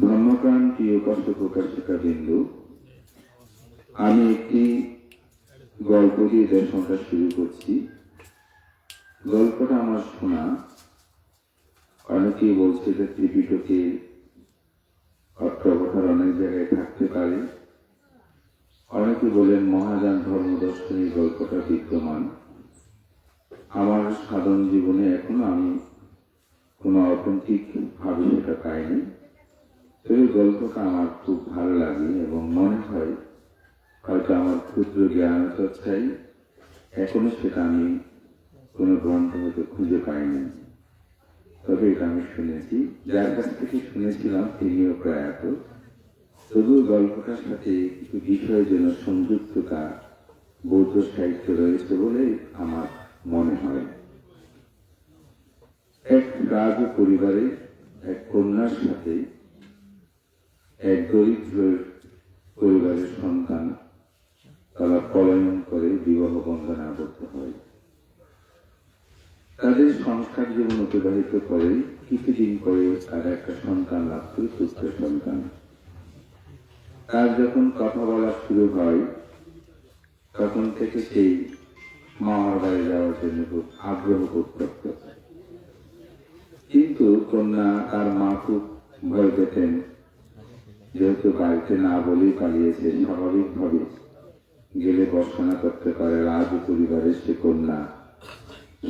ধর্মপ্রাণ কষ্ট প্রকাশিকা বিন্দু আমি একটি গল্প দিয়ে দর্শনটা শুরু করছি। গল্পটা আমার শোনা। অনেকেই বলছে যে ত্রিপিটকে অর্থবথার অনেক জায়গায় থাকতে পারে। অনেকে বলেন মহাযান ধর্মদর্শনী গল্পটা বিদ্যমান। আমার সাধন জীবনে এখনও আমি কোনো অথেন্টিক ভাবে সেটা পাইনি। এই গল্পটা আমার খুব ভালো লাগে এবং মনে হয় হয়তো আমার ক্ষুদ্র জ্ঞান চর্চাই এখনও সেটা আমি কোনো গ্রন্থ হতে খুঁজে পাইনি। তবে এটা আমি শুনেছি। যার কাছ থেকে শুনেছিলাম তিনিও প্রয়াত। তবুও গল্পটার সাথে কিছু বিষয় যেন সংযুক্ততা, বৌদ্ধ সাহিত্য রয়েছে বলে আমার মনে হয়। এক রাজ পরিবারে এক কন্যার সাথে এক দরিদ্র পরিবারের সন্তান তারা পলায়ন করে বিবাহ বন্ধনে আবদ্ধ হয়। তাদের সংসার জীবন অতিবাহিত করে। কিছুদিন পরে তারা একটা সন্তান লাভ করে পুত্র সন্তান। তার যখন কথা বলা শুরু হয়, তখন থেকে সেই মামার বাড়ি যাওয়ার জন্য খুব আগ্রহ করত। কিন্তু কন্যা তার মা খুব ভয় পেতেন। যেহেতু বাড়িতে না বলেই পালিয়েছে স্বাভাবিকভাবে গেলে বর্ষণা করতে পারে রাজ পরিবারের সে কন্যা।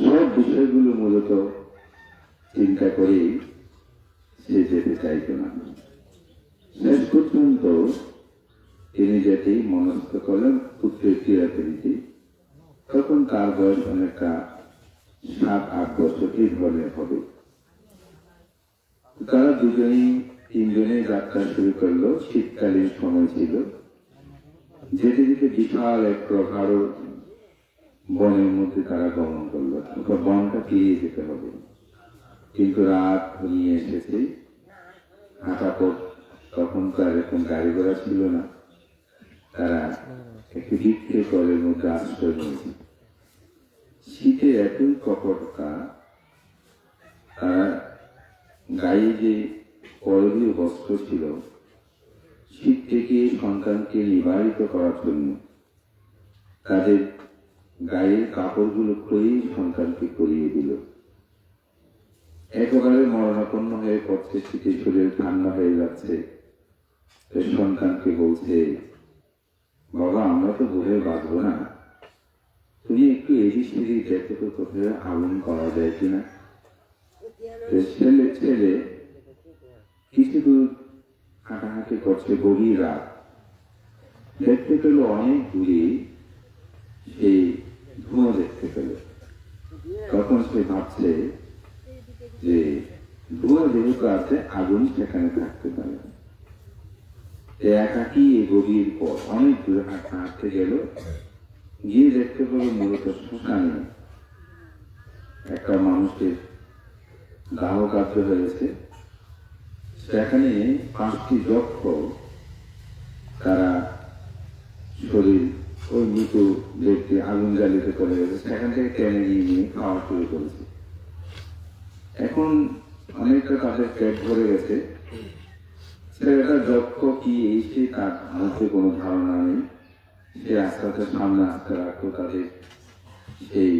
সব বিষয়গুলো মূলত চিন্তা করেই সে যেতে চাইত না। শেষ পর্যন্ত তিনি যেতেই মনস্থ করলেন পুত্রের ক্রীড়াফেরিতে তখন তার বয়স অনেকটা সাত, আট বছর এই ধরনের হবে। তারা দুজনেই তিনজনেই যাত্রা শুরু করল, শীতকালীন সময় ছিল। যেতে যেতে বিশাল এক প্রগাঢ় বনের মধ্যে তারা গমন করল। বনটা পেরিয়ে যেতে হবে। কিন্তু রাত ঘনিয়ে এসেছে। হাঁটা পথ তখন তো আর এরকম গাড়ি ঘোড়া ছিল না। তারা একটি বৃক্ষে কলের মধ্যে আশ্রয় নিয়েছে। শীতে এতই কপটকা তারা গায়ে যে করদীয় বস্ত্র ছিল। শীত থেকে সন্তানকে নিবারিত করার জন্য। তাদের গায়ের কাপড়গুলো খুলেই সন্তানকে করিয়ে দিল। একেবারে মরণাপন্ন হয়ে পড়ছে শীতে শরীর ঠান্ডা হয়ে যাচ্ছে। সন্তানকে বলছে, বাবা, আমরা তো ঘুরে বাঁচবো না। তুমি একটু এদিক সেদিক দেখো তো কোথায় আগুন করা যায় কিনা? ছেলে ছেলে কিছু দূর হাঁটাহাঁটি করছে গভীর রাত? দেখতে পেল অনেক দূরে সেই ধোঁয়া দেখতে পেল। তখন সে ভাবছে যে ধোঁয়া যেহেতু আছে, আগুন সেখানে থাকতে পারে। একাকি এই গভীর পর অনেক দূরে হাঁটতে হাঁটতে গেল। গিয়ে দেখতে পেল মূলত শ্মশানে একটা মানুষের দাহ কার্য হয়েছে। সেখানে পাঁচটি যক্ষ, তারা শরীর ওই মৃত ব্যক্তি আগুন জ্বালিতে চলে গেছে সেখান থেকে টেনে নিয়ে নিয়ে খাওয়া শুরু করেছে। এখন অনেকটা তাদের পেট ভরে গেছে। ছেলেটা যক্ষ কি এই তার মধ্যে কোনো ধারণা নেই। সে আস্তে আস্তে সামনে আসতে রাখতো তাদের সেই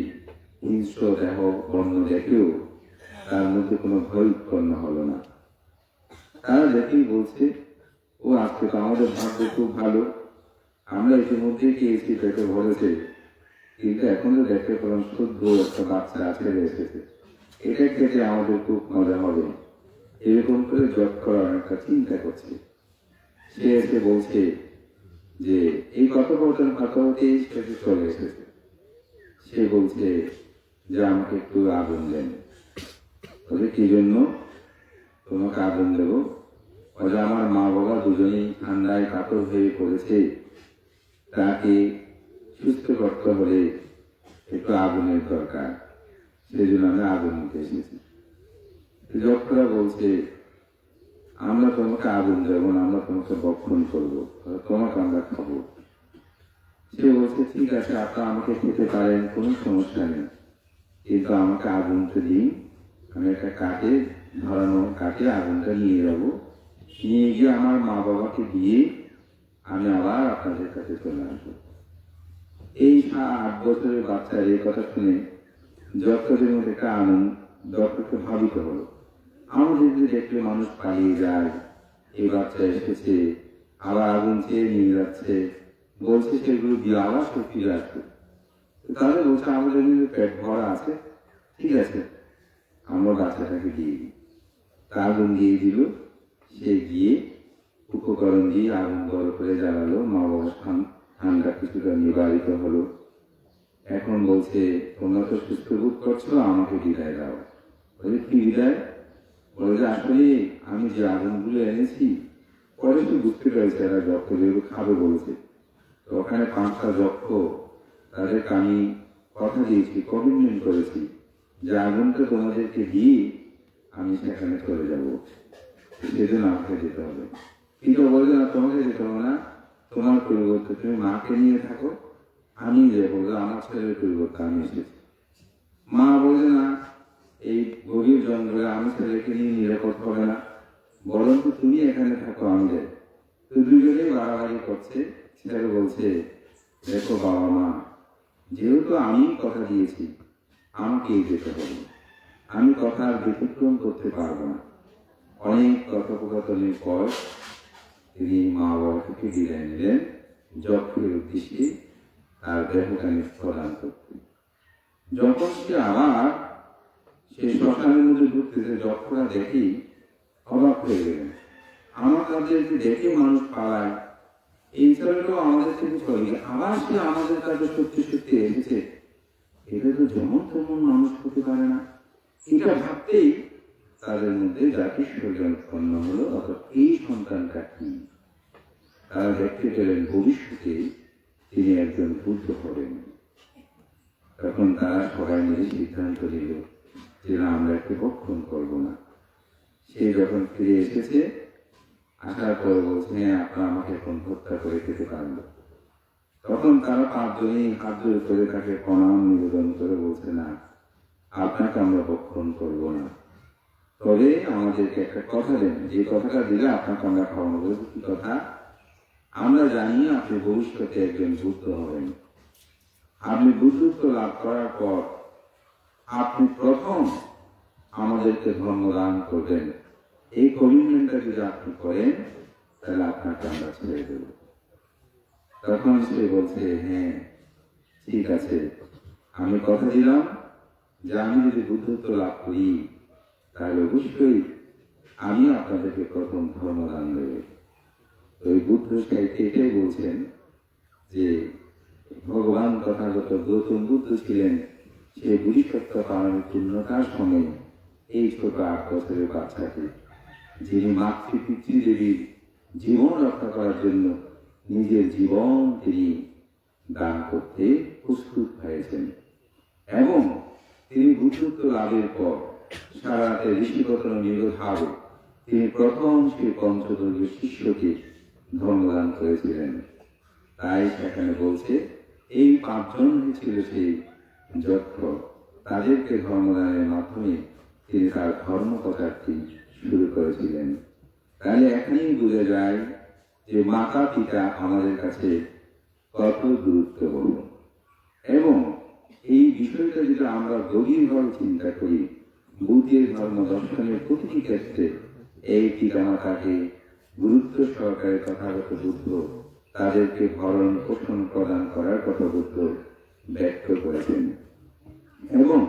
হিংস্র দেহ বর্ণ দেখেও তার মধ্যে কোনো ভয় উৎপন্ন হলো না। তারা দেখেই বলছে, ও আজকে তো আমাদের ভাগ্য খুব ভালো। আমরা ইতিমধ্যে খেয়েছি পেটে ভরেছে কিন্তু এখন তো দেখতে পেলাম শুদ্ধ একটা বাচ্চা ছেলে এসেছে এটা খেতে আমাদের খুব মজা হবে। এরকম করে জব করা অনেকটা চিন্তা করছে। সে এসে বলছে যে, এই কথোপকথন কথা হতেই সেটি চলে এসেছে। সে বলছে, যে আমাকে একটু আগুন দেন। বলে, কি জন্য? তোমাকে আগুন দেবো বলে আমার মা বাবা দুজনেই ঠান্ডায় কাতর হয়ে পড়েছে। তাকে সুস্থ করতে হলে একটু আগুনের দরকার। সেই জন্য আমি আগুন নিতে এসেছি। যক্ষরা বলছে, আমরা তোমাকে আগুন দেবো না, আমরা তোমাকে বক্ষণ করব। তোমাকে আমরা খাব। সে বলছে, ঠিক আছে, আপনারা আমাকে খেতে পারেন, কোনো সমস্যা নেই। কিন্তু আমাকে আগুনটা দিন। আমি একটা কাঠে ধরানো কাঠে আগুনটা নিয়ে যাব? নিয়ে গিয়ে আমার মা বাবাকে দিয়ে আমি আবার আপনাদের কাছে চলে আসব। এই আট বছরের বাচ্চার এই কথা শুনে যক্ষদের মধ্যে একটা আনন্দ যক্ষকে ভাবিত হলো। আমাদের যদি দেখলে মানুষ পালিয়ে যায়, এই বাচ্চা এসেছে, আবার আগুন চেয়ে নিয়ে যাচ্ছে, বলছে সেগুলো দিয়ে আবার সে ফিরে আসবে। তো তাহলে বলছে, আমাদের পেট ভরা আছে, ঠিক আছে, আমরা বাচ্চাটাকে দিয়ে দিই। তা আগুন দিয়ে দিল, সে গিয়ে উপকরণ দিয়ে আগুন বড় করে জ্বালালো মা বাবার ঠান- ঠান্ডা কিছুটা নিবারিত হলো। এখন বলছে, তোমরা তো সুস্থ বোধ করছ, আমাকে বিদায় দাও। বলে, কি বিদায়? বলে, যে আসলে আমি যে আগুনগুলো এনেছি, পরে তো বুঝতে পেরেছে এরা যক্ষ যেগুলো খাবে বলেছে। তো ওখানে পাঁচটা যক্ষ তাদেরকে আমি কথা দিয়েছি কমিটমেন্ট করেছি। যে আগুনটা তোমাদেরকে দিয়ে আমি সেখানে চলে যাব। সেজন্য আমাকে যেতে হবে। কিন্তু বলছে না, তোমাকে যেতে হবে না। তোমার পরিবর্তে তুমি মাকে নিয়ে থাকো। আমি যাব আমার ছেলের পরিবর্তে আমি এসেছি। মা বলছে না, এই গভীর জঙ্গলে আমি ছেলেকে নিয়ে নিরাপদ হবে না। বরং তুমি এখানে থাকো আমি যাই তো দুজনেই বাড়াবাড়ি করছে। ছেলে বলছে, দেখো বাবা মা, যেহেতু আমি কথা দিয়েছি, আমাকেই যেতে হবে। আমি কথা আর ব্যতিক্রম করতে পারব না। অনেক কথোপকথনের পর তিনি মা বাবা থেকে বিদায় নিলেন, যক্ষের উদ্দেশ্যে তার দেহখানি প্রদান করতে। যখন সে আবার সে শ্মশানের মধ্যে ঢুকতেছে, যক্ষরা দেখি অবাক হয়ে গেলেন। আমার কাছে যে দেখে মানুষ পালায়। এই ছেলেটাও আমাদের থেকে চলে আবার সে আমাদের কাছে সত্যি সত্যি এসেছে। এটা তো যেমন তেমন মানুষ হতে পারে না। এটা ভাবতেই তাদের মধ্যে জাতির সর্জন উৎপন্ন হলো, অর্থাৎ এই সন্তানটা কি? তারা দেখতে পেলেন ভবিষ্যতে তিনি একজন বুদ্ধ হবেন। তখন তারা সবাই মিলে সিদ্ধান্ত নিল যে না, আমরা একে ভক্ষণ করব না। সে যখন ফিরে এসেছে আসার পর বলছে হ্যাঁ আপনারা আমাকে এখন হত্যা করে খেতে পারেন। তখন তারা পাঁচজনই হাত ধরে তাকে প্রণাম নিবেদন করে বলছে না আপনাকে আমরা ভক্ষণ করব না। তবে আমাদেরকে একটা কথা দেন। যে কথাটা দিলে আপনাকে আমরা খাওয়ানো বলব কি কথা? আমরা জানি আপনি ভবিষ্যতে একজন বুদ্ধ হবেন। আপনি বুদ্ধত্ব লাভ করার পর আপনি প্রথম আমাদেরকে ধর্ম দান করবেন। এই কমিটমেন্টটা যদি আপনি করেন, তাহলে আপনাকে আমরা ছেড়ে দেব। তখন সে বলছে হ্যাঁ ঠিক আছে। আমি কথা দিলাম। যে আমি যদি বুদ্ধত্ব লাভ করি। তাহলে অবশ্যই আমি আপনাদেরকে প্রথম ধর্মদান দেব। তো এই বুদ্ধ সাহিত্যে এটাই বলছেন যে ভগবান তথাগত গৌতম বুদ্ধ ছিলেন সে বুড়িসত্তা পালনের পূর্ণতার সময় এই ছোট আট বছরের বাচ্চাকে যিনি মাতৃ পিতৃদেবীর জীবন রক্ষা করার জন্য নিজের জীবন তিনি দান করতে প্রস্তুত হয়েছেন। এবং তিনি বুদ্ধত্ব লাভের পর সারা রাতে ঋষিগত নিরোধাবে তিনি প্রথম সেই পঞ্চদলীয় শিষ্যকে ধর্মদান করেছিলেন। তাই সেখানে বলছে, এই পাঁচজন ছিল সেই যক্ষ তাদেরকে ধর্মদানের মাধ্যমে তিনি তার ধর্ম প্রচারটি শুরু করেছিলেন। তাহলে এখানেই বোঝা যায় যে মাতা পিতা আমাদের কাছে কত গুরুত্বপূর্ণ। এবং এই বিষয়টা যদি আমরা গভীরভাবে চিন্তা করি, বুদ্ধের ধর্ম দর্শনের প্রতিটি ক্ষেত্রে, এই পিতামাতাকে গুরুত্ব সহকারে তথাগত বুদ্ধ তাদেরকে ভরণ পোষণ প্রদান করার কথা বুদ্ধ ব্যক্ত করেছেন। এবং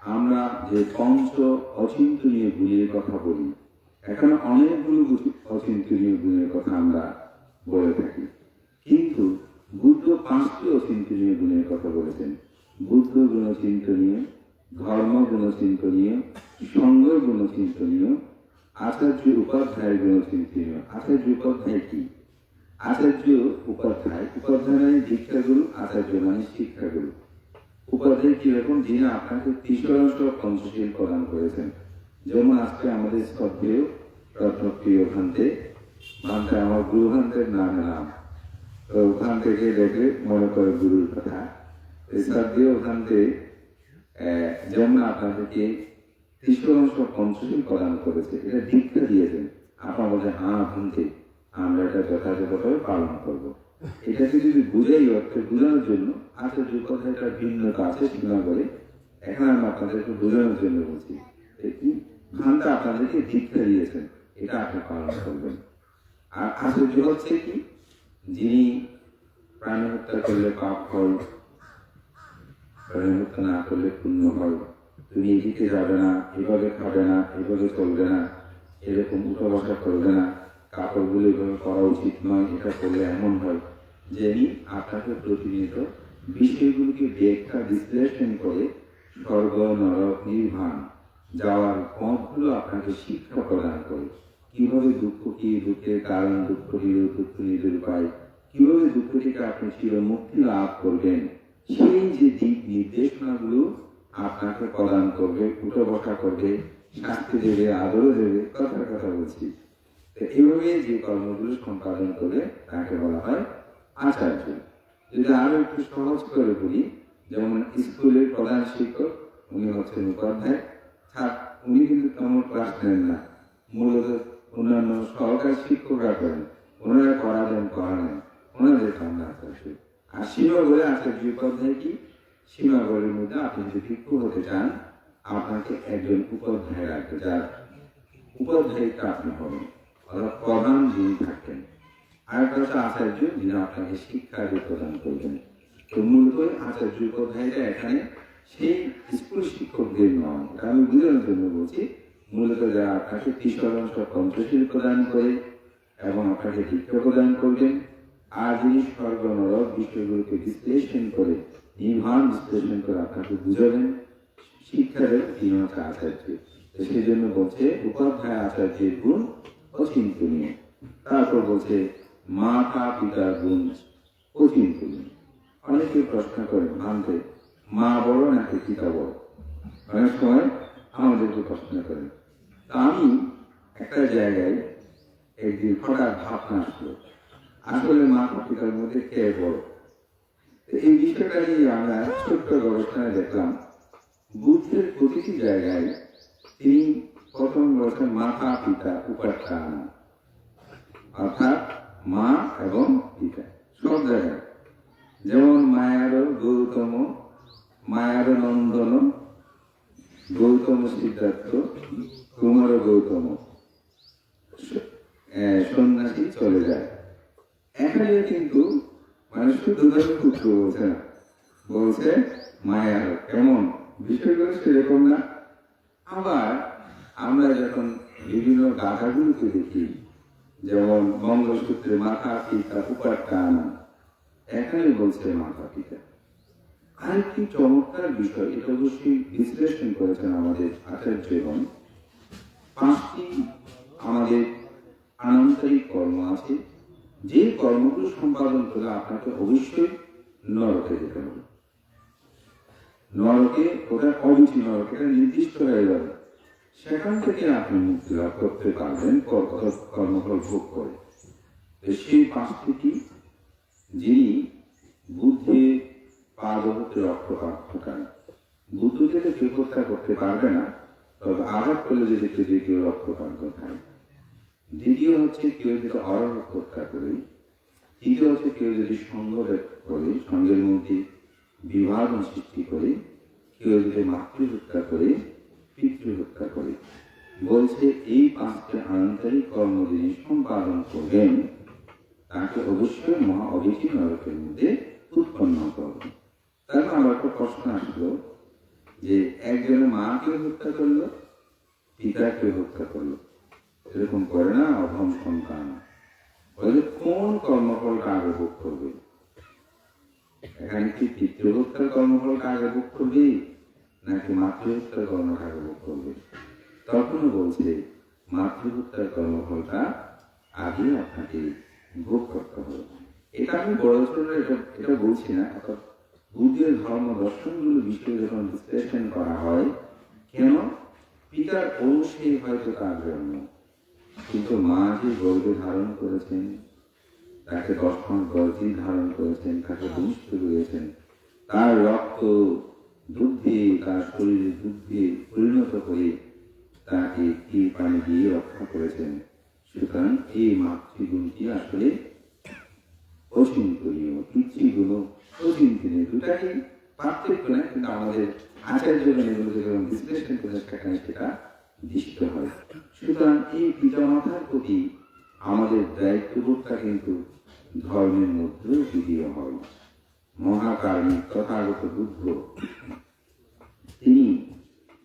আমরা যে পঞ্চ অচিন্তনীয় গুণের কথা বলি, এখানে অনেকগুলো অচিন্তনীয় গুণের কথা আমরা বলে থাকি। কিন্তু বুদ্ধ পাঁচটি অচিন্তনীয় গুণের কথা বলেছেন। বুদ্ধ গুণ চিন্তনীয় ধর্ম গুণ চিন্তনীয় সঙ্গ গুণ চিন্তনীয় আচার্য উপাধ্যায় গুণ চিন্তনীয় আচার্য উপাধ্যায় কি? আচার্য উপাধ্যায় উপাধ্যায় মানে দীক্ষাগুরু আচার্য মানে শিক্ষাগুরু। উপাধ্যায় কীরকম যিনি আপনাকে তৃতীয়াংশ পঞ্চশীল প্রদান করেছেন। যেমন আজকে আমাদের শ্রদ্ধেয় রত্নপ্রিয় ভান্তে। ভান্তে, আমার গুরু ভান্তের নাম নাম তো ওখান থেকে দেখলে মনে করে গুরুর কথা। এই শ্রদ্ধেয় ভান্তে আহ, যেমন আপনাদেরকে তৃতীয়াংশ পঞ্চশীল প্রদান করেছে। এটা দীক্ষা দিয়েছেন। আপনার বলছে হ্যাঁ ভুলতে আমরা এটা যথাযথভাবে পালন করব। এটাকে যদি বুঝাই অর্থে বোঝানোর জন্য আচার্য কথাটা ভিন্নতা আছে সীমা করে এখন আমি আপনাদেরকে বোঝানোর জন্য বলছি। যে খানটা আপনাদেরকে দীক্ষা দিয়েছেন। এটা আপনি পালন করবেন। আর আচার্য হচ্ছে কি? যিনি প্রাণী হত্যা করলে পাপ হয় প্রাণী হত্যা না করলে পুণ্য হয়। তুমি এদিকে যাবে না, এভাবে খাবে না, এভাবে চলবে না, এরকম উঠা বসা করবে না। কাপড়গুলো এভাবে করা উচিত নয়, এটা করলে এমন হয় যিনি আপনাকে প্রতিনিয়ত বিষয়গুলিকে ব্যাখ্যা, বিশ্লেষণ করে স্বর্গ নরক নির্বাণ যাওয়ার পথগুলো আপনাকে শিক্ষা প্রদান করে। কীভাবে দুঃখ কি দুঃখের কারণ, দুঃখ নির দুঃখ নিজের উপায়। কীভাবে দুঃখ থেকে আপনি চির মুক্তি লাভ করবেন? সেই যে দিক নির্দেশনাগুলো আপনাকে প্রদান করবে, উঠে বসা করবে শাস্তি দেবে আদরও দেবে, কথার কথা বলছি। এইভাবে যে কর্মগুলো সম্পাদন করে তাকে বলা হয় আচার্য। যদি আরও একটু সহজ করে বলি, যেমন স্কুলের প্রধান শিক্ষক, উনি হচ্ছেন উপাধ্যায়। উনি কিন্তু তেমন ক্লাস নেন না। মূলত অন্যান্য সরকারি শিক্ষকরা করেন। ওনারা করাবেন করালেন ওনাদের কামনা আচার্য আর উপাধ্যায় কি? সীমাগরের মধ্যে আপনি যদি ভিক্ষু হতে চান, আপনাকে একজন উপাধ্যায় রাখবে যার উপাধ্যায়িকা আপনি হবেন, অর্থাৎ প্রধান যিনি থাকেন আর একটা হচ্ছে আচার্য, যিনি আপনাকে শিক্ষা দিয়ে প্রদান করবেন। তো মূলত আচার্য উপাধ্যায়টা এখানে সেই স্কুল শিক্ষকদের নয় আমি বোঝানোর জন্য বলছি। মূলত যারা আপনাকে ত্রিশতাংশ কণ্ঠশীল প্রদান করে এবং আপনাকে শিক্ষা প্রদান করবেন আর যিনি স্বর্গ নরক বিষয়গুলোকে বিশ্লেষণ করে নির্মাণ বিশ্লেষণ করে আপনাকে বুঝাবেন শিক্ষার তিনি হচ্ছে আচার্য। তো সেই জন্য বলছে, উপাধ্যায় আচার্যের গুণ অচিন্তনীয় তারপর বলছে, মাতা পিতার গুণ অচিন্তনীয় অনেকে প্রশ্ন করেন, ভাঙতে মা বড় নাকি পিতা বড়? অনেক সময় আমাদেরকে প্রশ্ন করেন তা আমি একটা জায়গায় একদিন হঠাৎ ভাবনা আসলো আসলে মা পিতার মধ্যে কে বড়? এই বিষয়টা নিয়ে আমরা ছোট্ট গবেষণায় দেখলাম, বুদ্ধের প্রতিটি জায়গায় তিনি প্রথম বলছেন মাতা পিতা উপাখ্যান। অর্থাৎ মা এবং পিতা, সব জায়গায়। যেমন মায়ার গৌতম, মায়ার নন্দন গৌতম সিদ্ধার্থ, কুমার গৌতম। সন্ন্যাসী চলে যায়। এখানে কিন্তু মানে শুধু ধর্ম পুত্র বলছে না। বলছে মায়ার কেমন বিষয়গুলো সেরকম না। আবার আমরা যখন বিভিন্ন গাথাগুলোকে দেখি, যেমন মঙ্গলসূত্রে মাথা পিতা উপাখ্যান এখানে বলছে মাথা পিতা। আরেকটি চমৎকার বিষয়, এটা অবশ্যই বিশ্লেষণ করেছেন আমাদের আচার্য এবং পাঁচটি আমাদের আনন্তরিক কর্ম আছে। যে কর্মগুলো সম্পাদন করে আপনাকে অবশ্যই নরকে যেতে হবে। নরকে, ওটা অবধি নরকে, এটা নির্দিষ্ট হয়ে যাবে। সেখান থেকে আপনি মুক্তি লাভ করতে পারবেন কর- কর- কর্মফল ভোগ করে। সেই পাঁচটি কি? যিনি বুদ্ধের পাদ হতে রক্তপাত ঠোকান বুদ্ধ থেকে কেউ করতে পারবে না, তবে আঘাত করলে যদি কেউ কেউ রক্তপাত ঘটায় দ্বিতীয় হচ্ছে কেউ যদি অরহ হত্যা করে, তৃতীয় হচ্ছে কেউ যদি সঙ্গ করে, সঙ্গের মধ্যে বিভাগ সৃষ্টি করে, কেউ যদি মাতৃ হত্যা করে, পিতৃ হত্যা করে। বলছে, এই পাঁচটা আন্তরিক কর্ম যিনি সম্পাদন করবেন, তাকে অবশ্যই মহা অবিচি নরকের মধ্যে উৎপন্ন হবে। তারপর আমার একটা প্রশ্ন আসলো, যে একজনের মাকে হত্যা করল পিতাকে হত্যা করল। এরকম করে না অভম সন্তান বলে, কোন কর্মফলটা আগে ভোগ করবে? এখানে কি পিতৃ হত্যার কর্মফলটা আগে ভোগ করবে, নাকি মাতৃহত্যার কর্মটা আগে ভোগ করবে? তখনও বলছে মাতৃহত্যার কর্মফলটা আগে আপনাকে ভোগ করতে হবে। এটা আমি বড় ছোট এটা বলছি না, অর্থাৎ বুদ্ধের ধর্ম দর্শনগুলো বিষয়ে যখন বিশ্লেষণ করা হয়, কেন? পিতার অংশে হয়তো তার জন্ম কিন্তু মা যে গর্বে ধারণ করেছেন, তাকে দর্শন গর্ভে ধারণ করেছেন, তাকে ভূমিষ্ঠ করেছেন তার রক্ত দুধে তার শরীরে দুধে পরিণত করে তাকে কি পানি দিয়ে রক্ষা করেছেন। সুতরাং এই মাতৃগুণটি আসলে অচিন্তনীয় পিতৃগুণ অচিন্তনীয় দুটাই পার্থক্য না কিন্তু আমাদের আচার্যগণ এগুলো যেরকম বিশ্লেষণ করে সেটা দৃষ্ট হয়। সুতরাং এই পিতামাতার প্রতি আমাদের দায়িত্ববোধটা কিন্তু ধর্মের মধ্যেও বিধীয় হয়। মহাকার্মিক তথাগত বুদ্ধ, তিনি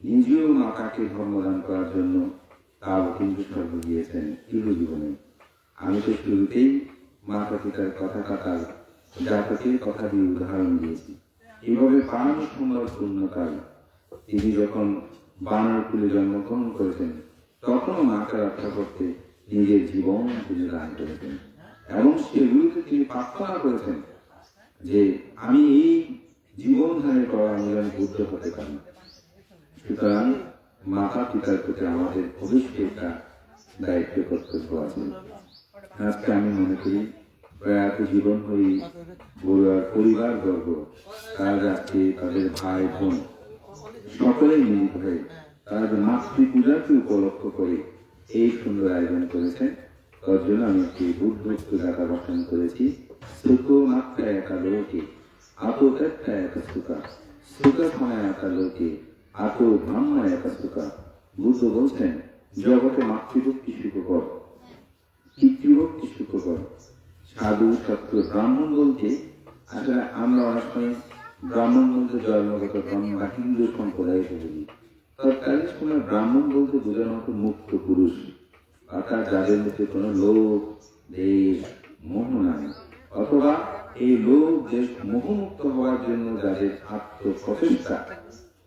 নিজেও মাতাকে ধর্মদান করার জন্য তাও কিন্তু স্বর্গ গিয়েছেন জীবনে আমি তো শুরুতেই মাতা পিতার কথা কাটার জাতকের কথা দিয়ে উদাহরণ দিয়েছি। এভাবে পাঁচ সুন্দর পূর্ণকাল তিনি যখন বানরকুলে জন্মগ্রহণ করেছেন। তখনও মাকে রক্ষা করতে নিজের জীবন তিনি দান করেছেন এবং সেগুলিতে তিনি প্রার্থনা করেছেন যে আমি এই জীবন ধারণ করা আমি যেন বুদ্ধ হতে পারি। সুতরাং মাতা পিতার প্রতি আমাদের অবশ্যই একটা দায়িত্ব কর্তব্য আছে। আজকে আমি মনে করি, প্রয়াত জীবন হই বড়ুয়ার পরিবার বর্গ তারা যাচ্ছে তাদের ভাই বোন সকলেই মিলিত হয়ে তারা যে মাতৃ পূজাকে উপলক্ষ করে এই সুন্দর আয়োজন করেছেন। তার জন্য আমি একটি বুদ্ধ পূজাটা গঠন করেছি। সুখ মাত্রা একা লোকে আতো একা সুখ ক্ষমা একা লোকে আতো ব্রহ্ম একা সুখা বুদ্ধ বলছেন, জগতে মাতৃভক্তি সুখকর, পিতৃভক্তি সুখকর। সাধু, সত্য, ব্রাহ্মণ বলতে আসলে আমরা অনেক সময় ব্রাহ্মণ বলতে জন্মগত ব্রহ্ম হিন্দু সম্প্রদায় বলি তৎকালীন সময় ব্রাহ্মণ বলতে বোঝানো হতো মুক্ত পুরুষ। অর্থাৎ যাদের মধ্যে কোনো লোভ, দেশ, মোহ নাই। অথবা এই লোক দেশ মোহমুক্ত হওয়ার জন্য যাদের আত্মপ্রচেষ্টা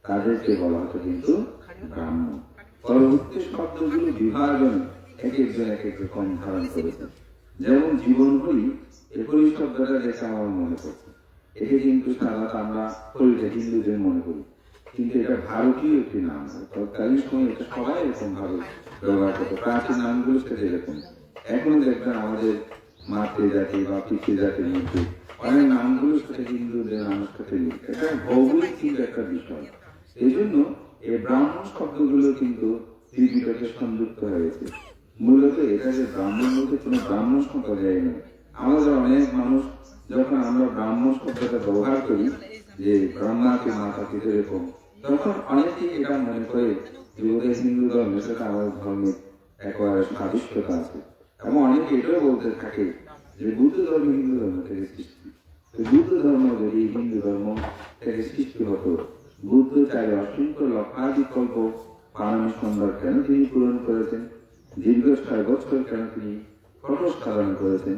তাদেরকে বলা হতো কিন্তু ব্রাহ্মণ। পরবর্তী শব্দগুলো বিভাজন এক একজন এক এক রকম ধারণ করেছে। যেমন জীবন হই এগুলি শব্দটা দেখে আমার মনে পড়ছে। একে কিন্তু সাধারণত আমরা হরিটা হিন্দুদের মনে করি। কিন্তু এটা ভারতীয় একটি নাম তৎকালীন সময় এটা সবাই এরকম ভাবে ব্যবহার করতো। প্রাচীন নামগুলো সেটা এরকম এখনও দেখবেন আমাদের মাতৃ জাতি বা পিতৃ জাতির মধ্যে অনেক নামগুলো সেটা হিন্দুদের নামের সাথে মিল এটা ভৌগোলিক কিন্তু একটা বিষয়। এই জন্য এই ব্রাহ্মণ শব্দগুলো কিন্তু ত্রিপিটকে সংযুক্ত হয়েছে মূলত এটা যে ব্রাহ্মণ বলতে কোনো ব্রাহ্মণ সম্প্রদায় নেই আমাদের অনেক মানুষ যখন আমরা ব্রাহ্মণ শব্দটা ব্যবহার করি, যে ব্রহ্মাকে মাতা পিতা এরকম তখন অনেকেই এটা মনে করে যে ওদের হিন্দু ধর্মে সেটা আমাদের ধর্মে একেবারে সাদৃশ্যতা আছে এবং অনেকে এটাও বলতে থাকে যে বুদ্ধ ধর্ম হিন্দু ধর্ম থেকে সৃষ্টি। বুদ্ধ ধর্ম যদি হিন্দু ধর্ম থেকে সৃষ্টি হতো, বুদ্ধ চাই অসংখ্য লক্ষাধিকল্প পালন সুন্দর কেন তিনি পূরণ করেছেন? দীর্ঘ ছয় বছর কেন তিনি কঠোর সাধন করেছেন?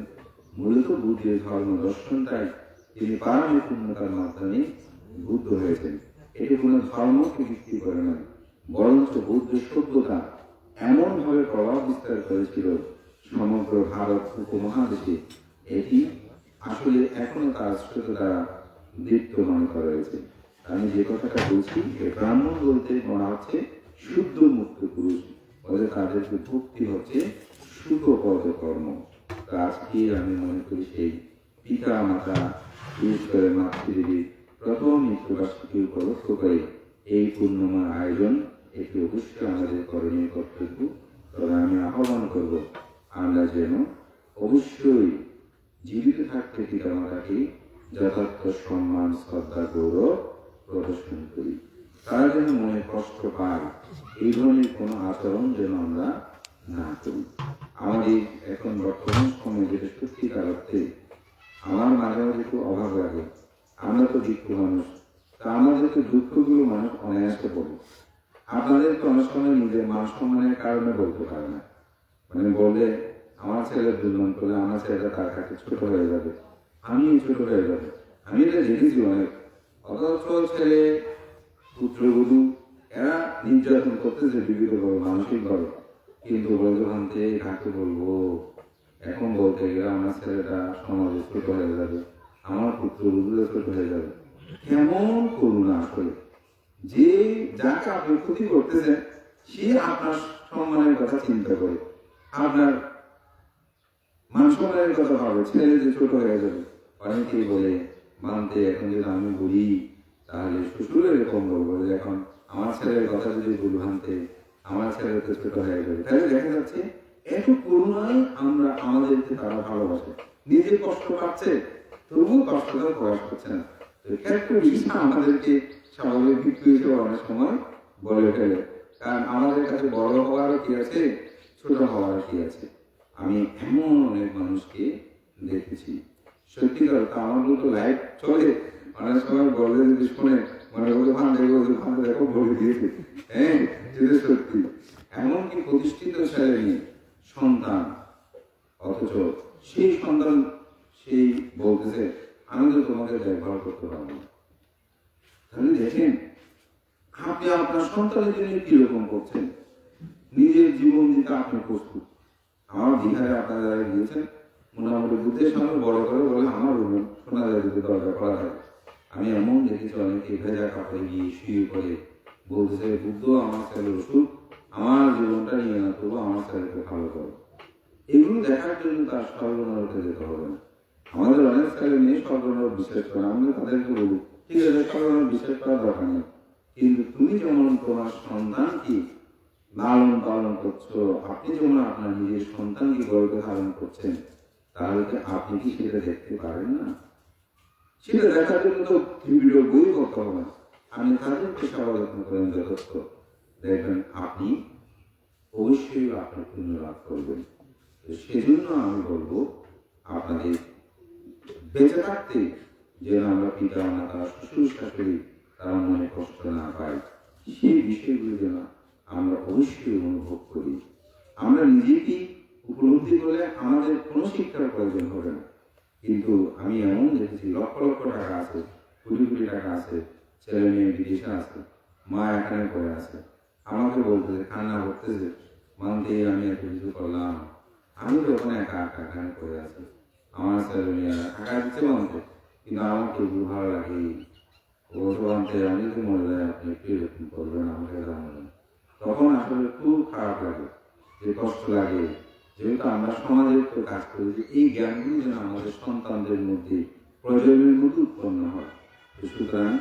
মূলত বুদ্ধের ধর্ম দর্শনটাই তিনি পারমী পূর্ণতার মাধ্যমে বুদ্ধ হয়েছেন। এটি কোনো ধর্মকে ভিত্তি করে নয়, বরঞ্চ বুদ্ধ সভ্যতা এমনভাবে প্রভাব বিস্তার করেছিল সমগ্র ভারত উপমহাদেশে। এটি আসলে এখনও তার শ্রুত দ্বারা দীপ্তমান করা হয়েছে। আমি যে কথাটা বলছি ব্রাহ্মণ বলতে মনে হচ্ছে শুদ্ধ মুক্ত পুরুষ। যে ভক্তি হচ্ছে, সুখপদ কর্ম। আজকে আমি মনে করি সেই পিতা মাতা বিশেষ করে মাতৃদেবীর প্রথম মৃত্যুবার্ষিকী উপলক্ষ করে এই পূর্ণমা আয়োজন এটি অবশ্যই আমাদের করণীয় কর্তব্য তবে আমি আহ্বান করব, আমরা যেন অবশ্যই জীবিত থাকতে পিতা মাতাকে যথার্থ সম্মান, শ্রদ্ধা, গৌরব প্রদর্শন করি। তারা যেন মনে কষ্ট পায়, এই ধরনের কোনো আচরণ যেন আমরা না করি আমাদের এখন বর্তমান সময়ে যেটা সত্যিকার অর্থে আমার মাঝে মাঝে একটু অভাব লাগে। আমরা তো দুঃখ মানুষ, তা আমাদের তো দুঃখগুলো মানুষ অনায়াসে বলে। আপনাদের তো অনেক সময় নিজের মান সম্মানের কারণে বলতে পারে না। মানে বলে, আমার ছেলে দুর্মন করলে আমার ছেলেটা তার কাছে ছোট হয়ে যাবে। আমি ছোট হয়ে যাবে। আমি এটা দেখেছি অনেক। অথচ ছেলে পুত্রবধূ এরা নির্যাতন করতেছে বিবিধ ভাবে মানসিক ভাবে কিন্তু ভাবতে কাকে বলব, এখন বলতে গেলে আমার ছেলেটা সমাজে ছোট হয়ে যাবে? আমার পুত্রবধূরা ছোট হয়ে যাবে? কেমন করুণা আসলে যে যাকে আপনি ক্ষতি করতেছেন সে আপনার সম্মানের কথা চিন্তা করে। আপনার মান সম্মানের কথা ভাবে, ছেলে যে ছোট হয়ে যাবে। অনেকেই বলে মানতে এখন যদি আমি বলি, তাহলে শ্বশুরের এরকম বলব এখন আমার ছেলের কথা যদি ভুল ভাঙতে আমার ছেলে তো ছোট হয়ে যাবে তাহলে দেখা যাচ্ছে এত করুণায় আমরা আমাদেরকে তারা ভালোবাসে। নিজে কষ্ট পাচ্ছে তবুও কষ্টটা প্রকাশ করছে না। তো একটা বিষয় আমাদেরকে স্বাভাবিক হিসেবে অনেক সময় বলে ফেলে কারণ আমাদের কাছে বড় হওয়ার কি আছে ছোট হওয়ার কি আছে? আমি এমন অনেক মানুষকে দেখেছি। সত্যিকার আমার মতো লাইফ চলে। অনেক সময় বলে যদি শুনে মনে হ্যাঁ সন্তান সেই সন্তান সেই বলতেছে দেখেন, আপনি আপনার সন্তানের জন্য কীরকম করছেন? নিজের জীবন দিতে আপনি প্রস্তুত। আমার বিহারে আপনারা যারা গিয়েছেন, মোটামুটি বুদ্ধের সামনে বড় করে বলে আমার রুমে শোনা যায় যদি দরজা করা হয় আমি এমন দেখেছি অনেকে ভেজা কাপড়ে গিয়ে শুয়ে করে বলতেছে বুদ্ধ, আমার ছেলের ওষুধ আমার জীবনটা নিয়ে না, তবু আমার ছেলেকে ভালো করো। এগুলো দেখার জন্য তার স্বর্গনরকে যেতে হবে না। আমাদের অনেক ছেলে মেয়ে স্বর্গনর বিশ্বাস করে আমরা তাদেরকে বলি, ঠিক আছে স্বর্গনর বিশ্বাস করার দরকার নেই। কিন্তু তুমি যেমন তোমার সন্তানকে লালন পালন করছ, আপনি যেমন আপনার নিজের সন্তানকে গর্বে ধারণ করছেন, তাহলে আপনি কি সেটা দেখতে পারেন না? সেটা দেখার জন্য তো ভিডিও বই করতে হবে। আপনি তাদেরকে যত্ন করেন যথেষ্ট দেখবেন আপনি অবশ্যই আপনার পুণ্য লাভ করবেন। তো সেজন্য আমি বলব আপনাদের বেঁচে থাকতে যেন আমরা পিতা মাতা শ্বশুর শাশুড়ি তারা মনে কষ্ট না পাই সেই বিষয়গুলো যেন আমরা অবশ্যই অনুভব করি। আমরা নিজেকেই উপলব্ধি করলে আমাদের কোনো শিক্ষার প্রয়োজন হবে না। কিন্তু আমি এমন দেখেছি, লক্ষ লক্ষ টাকা আছে, কোটি কোটি টাকা আছে, ছেলে মেয়ে বিদেশে আছে, মা এখানে পড়ে আছে। আমাকে বলতেছে কান্না করতেছে, মানতে আমি এত কিছু করলাম আমি তো ওখানে একা একা এখানে পড়ে আছি। আমার ছেলে মেয়েরা টাকা দিচ্ছে মানতে, কিন্তু আমার কেউ ভালো লাগে। ও তো আনতে আমি তো মনে যায় আপনি একটু এরকম করবেন, আমাকে জানাবেন তখন আসলে খুব খারাপ লাগে, যে কষ্ট লাগে। যেহেতু আমরা সমাজের তো কাজ করি যে এই জ্ঞানগুলি যেন আমাদের সন্তানদের মধ্যে প্রজন্মের মধ্যে উৎপন্ন হয়। সুতরাং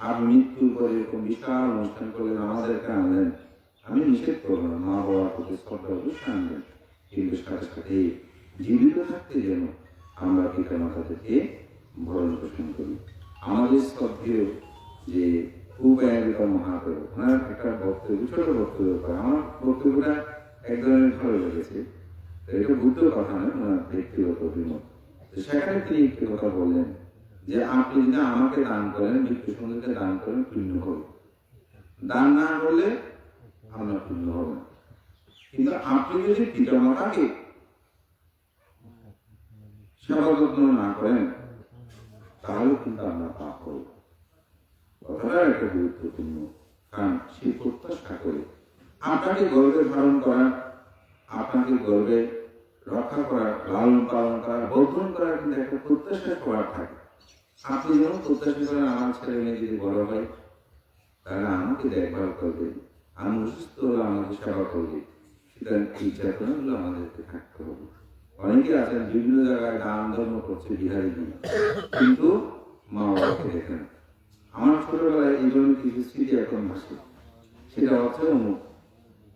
আর মৃত্যুর পরে এরকম বিশাল অনুষ্ঠান করলেন আমাদেরকে আনলেন আমি নিষেধ করব না মা বাবার প্রতি শ্রদ্ধা অবশ্যই আনবেন কিন্তু সাথে সাথে জীবিত থাকতে যেন আমরা পিতা মাতাদেরকে ভরণ পোষণ করি। আমাদের শ্রদ্ধেয় যে উপায়িকা মহাদেব ওনার একটা বক্তব্য, ছোট বক্তব্য, আমার বক্তব্যটা এক ধরনের ভালো লেগেছে। এটা বুদ্ধ কথা নয় ওনার ব্যক্তিগত অভিমত সেখানে তিনি একটি কথা বললেন যে, আপনি যদি আমাকে দান করেন মৃত্যু সঙ্গীকে দান করেন পূর্ণ হবে। দান না করলে আমরা পূর্ণ হবে না। কিন্তু আপনি যদি পিতা মাতাকে সেবা যত্ন না করেন, তাহলে কিন্তু আমরা পাপ করব কথাটা একটা গুরুত্বপূর্ণ। কারণ সে প্রত্যাশা করে। আপনাকে গর্বে ধারণ করা আপনাকে গর্বে রক্ষা করা লালন পালন করা বর্ধন করার কিন্তু একটা প্রত্যাশা করার থাকে। আপনি যেমন প্রত্যাশা করেন, আমার ছেলে মেয়ে যদি বড় হয়, তাহলে আমাকে দেখভাল করবে আমি অসুস্থ হলে আমাকে সেবা করবে সুতরাং এই চেতনাগুলো আমাদেরকে থাকতে হবে। অনেকে আছেন, বিভিন্ন জায়গায় দান ধর্ম করছে বিহারি কিন্তু মা বাবাকে দেখেন আমার ছোটবেলায় এই ধরনের কিছু স্মৃতি এখন ভাসে সেটা হচ্ছে অমুক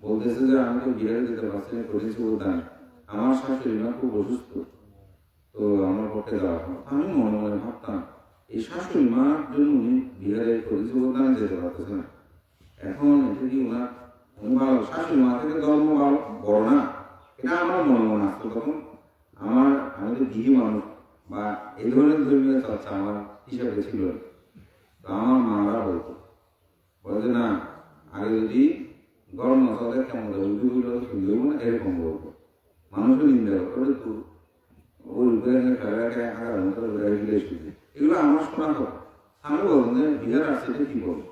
বলতেছে যে, আমি তো বিহারে যেতে পারছি না করেছি দান আমার শাশুড়ি মা খুব অসুস্থ। তো আমার পক্ষে যাওয়া আমি মনে মনে ভাবতাম, এই শাশুড়ি মার জন্য উনি বিহারে করেছি দান যেতে পারতেছে না। এখন এটা কি ওনার উনি ভালো? শাশুড়ি মা থেকে ধর্ম ভালো, বড় না। এটা আমার মনে মনে আসতো তখন। আমার, আমি তো গিরি মানুষ বা এই ধরনের ধর্মীয় চর্চা আমার হিসাবে ছিল। তো আমার মারা বলতো বলতে না, আগে যদি গরম মশলা কেমন উল্টো সুন্দর না এরকম বলতো মানুষও নিন্দা করে তো ওই উপায়নের খেলাটা আগার মতো এগুলো আমার শোনা কথা আমি বলব যে আসছে এটা কি বলব?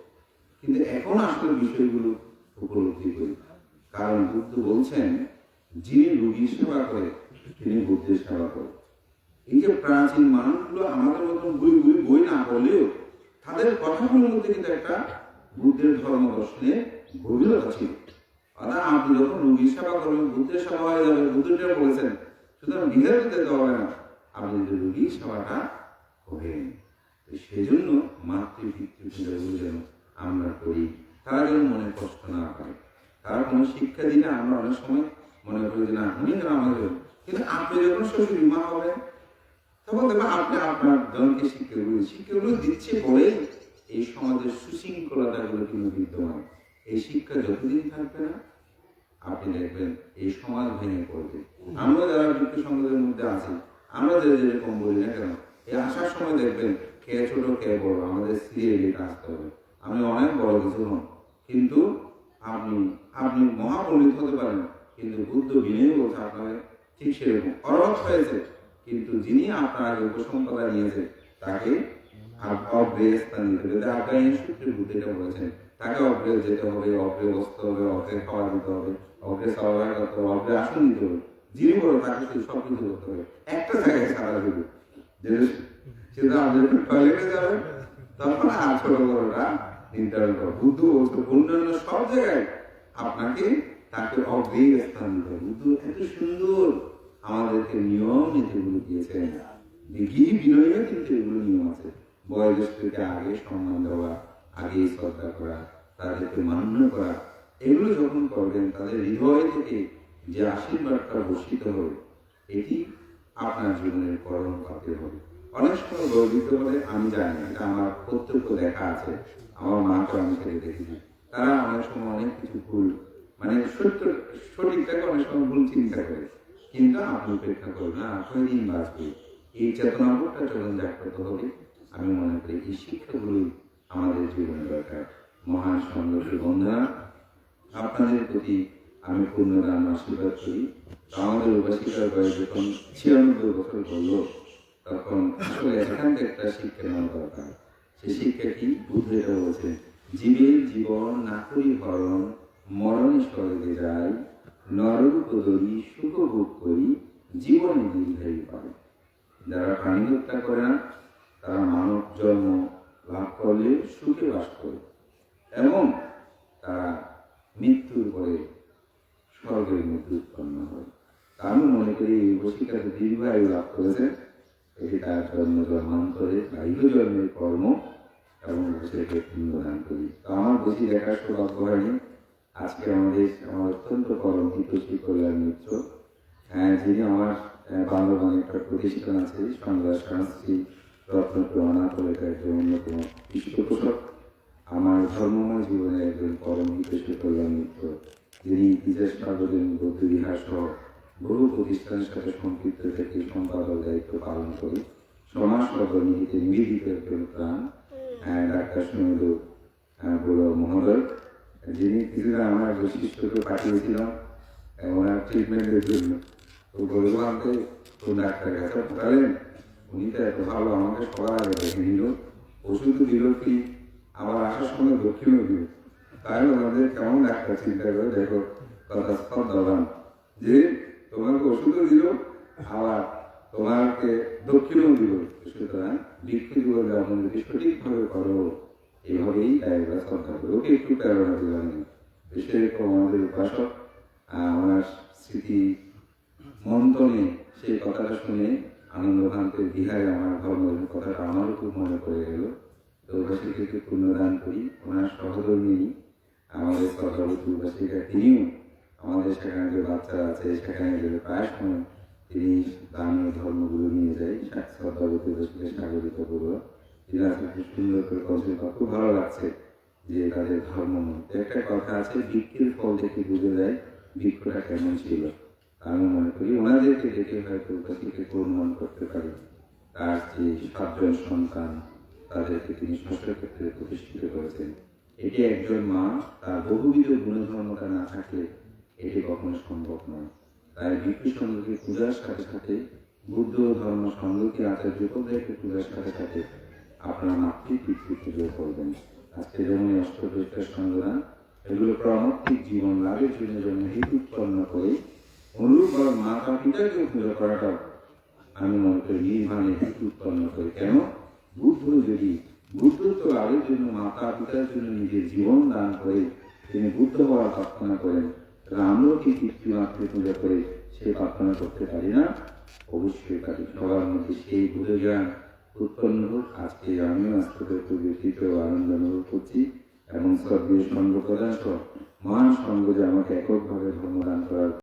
কিন্তু এখন আসলে বিষয়গুলো উপলব্ধি করি। কারণ বুদ্ধ বলছেন, যিনি রোগীর সেবা করে, তিনি বুদ্ধের সেবা করে। এই যে প্রাচীন মানুষগুলো আমাদের মতন বই বই বই না বলেও তাদের কথাগুলোর মধ্যে কিন্তু একটা বুদ্ধের ধর্ম দর্শনে গভীরতা ছিল। অর্থাৎ আপনি যখন রোগীর সেবা করবেন বুদ্ধের সেবা হয়ে যাবে বুদ্ধটা বলেছেন, সুতরাং বিহারে যেতে হবে না। আপনি যদি রোগীর সেবাটা করেন, তো সেজন্য মাতৃ পিতৃ পূজাগুলো যেন আমরা করি। তারা যেন মনে কষ্ট না পায় তারা কোনো শিক্ষা দিলে আমরা অনেক সময় মনে করি যে, না উনি আমাদের কিন্তু আপনি যখন শ্বশুর মা হবেন, তখন দেখবেন আপনি আপনার জনকে শিক্ষাগুলো শিক্ষাগুলো দিচ্ছে বলে এই সমাজের সুশৃঙ্খলতাগুলো কিন্তু বিদ্যমান। এই শিক্ষা যতদিন থাকবে না, আপনি দেখবেন এই সমাজ ভেঙে পড়বে। আমরা যারা যুক্ত সমাজের মধ্যে আছি, আমরা যে যেরকম বলি না কেন, এই আসার সময় দেখবেন কে ছোট, কে বড়, আমাদের সিরিয়ালি আসতে হবে আমি অনেক বড় কিছু হন কিন্তু আপনি আপনি মহাপণ্ডিত হতে পারেন, কিন্তু বুদ্ধ বিনয় বলছে আপনার ঠিক সেরকম। অরহত হয়েছে, কিন্তু যিনি আপনার উপসম্পদা নিয়েছে, তাকে অগ্রে স্থান দিতে হবে। আগামী সূত্রে বুদ্ধিটা বলেছেন তাকে অগ্রে যেতে হবে, অগ্রে বসতে হবে, অগ্রে খাওয়া দিতে হবে, অগ্রে খাওয়া করতে হবে, অগ্রে আসন দিতে হবে, যিনি বড় তাকে সব কিছু করতে হবে। একটা জায়গায় সারা শুধু যে আপনি টয়লেটে নির্ধারণ করো। বুদ্ধ অন্যান্য সব জায়গায় আপনাকে তাকে অগ্রে স্থান দিতে হবে। বুদ্ধ এত সুন্দর আমাদেরকে নিয়ম নীতিগুলো দিয়েছেন। বিধি বিনয়েও কিন্তু এগুলো নিয়ম আছে। বয়োজ্যেষ্ঠকে আগে সম্মান দেওয়া আগে শ্রদ্ধা করা তাদেরকে মান্য করা, এগুলো যখন করবেন, তাদের হৃদয় থেকে যে আশীর্বাদটা বর্ষিত হবে, এটি আপনার জীবনের পরম পাতে হবে। অনেক সময় গর্বিত বলে আমি জানি এটা আমার প্রত্যক্ষ দেখা আছে, আমার মাকে আমি সেটা দেখেছি তারা অনেক সময় অনেক কিছু ভুল মানে সত্য সঠিকটাকে অনেক সময় ভুল চিন্তা করে। কিন্তু আপনি উপেক্ষা করবেন না কয়দিন বাঁচবে এই চেতনাবোধটা যখন জাগ্রত হবে, আমি মনে করি এই শিক্ষাগুলোই আমাদের জীবনে দরকার। মহান সংঘর্ষ বন্ধুরা, আপনাদের প্রতি আমি পূর্ণদান আশীর্বাদ করি। আমাদের উপাসিকার বয়স যখন ছিয়ানব্বই বছর বলল, তখন আসলে এখান থেকে একটা শিক্ষা নেওয়া দরকার। সেই শিক্ষাটি বুদ্ধ এটা বলছেন জীবের জীবন না করি হরণ, মরণ স্বর্গে যাই। নররূপ ধরি সুখ ভোগ করি, জীবনে দীর্ঘায়ু পাবে যারা প্রাণী হত্যা করে না, তারা মানব জন্ম লাভ করলে সুখে বাস করে। এবং তারা মৃত্যুর পরে স্বর্গের মধ্যে উৎপন্ন হয়। আমি মনে করি এই বসিকাতে দীর্ঘায়ু লাভ করেছে এটি তার জন্ম জন্মান্তরে বা ইহ জন্মের কর্ম এবং সেটাকে পুণ্যদান করি। তো আমার বেশি দেখার সৌভাগ্য হয়নি। আজকে আমাদের আমার অত্যন্ত পরম হিতৈষী কল্যাণ মিত্র হ্যাঁ, যিনি আমার বাংলা বান্দরবানে একটা প্রতিষ্ঠান আছে সংবাদ সংস্কৃতি অনাথ এটা একজন অন্যতম পৃষ্ঠপোষক আমার ধর্মময় জীবনে একজন পরম হিতৈষী কল্যাণ মিত্র যিনি বিদেশ সার্বজনীন বৌদ্ধ বিহার সহ বহু প্রতিষ্ঠানের সাথে সম্পৃক্ত থেকে সম্পাদক দায়িত্ব পালন করি। সমাজ সর্বনীতিতে নিবেদিত একজন প্রাণ আহ, ডাক্তার সুনীল বড় মহোদয় যিনি কিছুদিন আমার বৈশিষ্ট্যকে পাঠিয়েছিলাম আহ, ওনার ট্রিটমেন্টের জন্য। তো বললাম যে কোন ডাক্তার কাছে পাঠালেন উনি তো এত ভালো আমাকে সবার আগে দেখে নিল ওষুধও দিল কি আবার আসার সময় দক্ষিণও দিল তাই আমাদের কেমন ডাক্তার চিন্তা করে দেখো সব দাদান যে তোমাকে ওষুধও দিল আবার তোমাকে দক্ষিণও দিল সুতরাং বৃক্ষগুলো যেমন যদি সঠিকভাবে করো এইভাবেই ডায়াগ্রাস শ্রদ্ধা করো। ওকে একটু প্রেরণা দিলাম। বিশেষ করে আমাদের উপাসক ওনার স্মৃতি মন্থনে সেই কথাটা শুনে আনন্দ ভান্তের বিহারে আমার ধর্মের কথাটা আমারও খুব মনে পড়ে গেল। তো উপাসীকে পুণ্যদান করি, ওনার সহধর্মিনী, আমাদের সর্বতী উপাসিকা তিনিও আমাদের সেখানে যে বাচ্চারা আছে, সেখানে গেলে প্রায় সময় তিনি দানীয় ধর্মগুলো নিয়ে যায় শ্রদ্ধাবতী উপাসীকে স্বাগতিত করব খুব সুন্দর করে করছেন খুব ভালো লাগছে যে তাদের ধর্ম একটা কথা আছে বৃক্ষের ফল থেকে বুঝে যায় বৃক্ষটা কেমন ছিল। আমি মনে করি ওনাদেরকে দেখে হয়তো উপাসীকে অনুমান করতে পারি। তার যে সাতজন সন্তান তাদেরকে তিনি ক্ষেত্রে প্রতিষ্ঠিত করেছেন এটি একজন মা, তার বহুবিধ গুণধর্মতা না থাকলে এটি কখনো সম্ভব নয়। তাই বিষ্ণু সঙ্গকে পূজার সাথে সাথে বুদ্ধ ধর্ম সঙ্গকে আচার্য পদের পূজার সাথে সাথে আপনার মাতৃপিতৃ পুজো করবেন। আজকে যেমন অষ্টপ্রচার সংগ্রাম এগুলো প্রামাত্মিক জীবন লাভের জন্য জন্য হেতু উৎপন্ন করে অনুরূপভাবে মাতা পিতাকে পুজো করাটাও আমি মনে করি নির্মাণে উৎপন্ন করে। কেন? বুদ্ধ যদি, বুদ্ধ তো লাভের জন্য মাতা পিতার জন্য নিজের জীবন দান করে, তিনি বুদ্ধ হওয়ার প্রার্থনা করেন আমরাও কি পিতৃমাতৃ পূজা করে সে প্রার্থনা করতে পারি না। অবশ্যই পারি সবার মধ্যে সেই বুঝে জ্ঞান উৎপন্ন হোক। আজকে আমিও আজকে পুজো তৃতীয় আনন্দ অনুভব করছি এবং সর্বীয় সঙ্গ প্রদান মহান সঙ্গ যে আমাকে এককভাবে ধর্মদান করার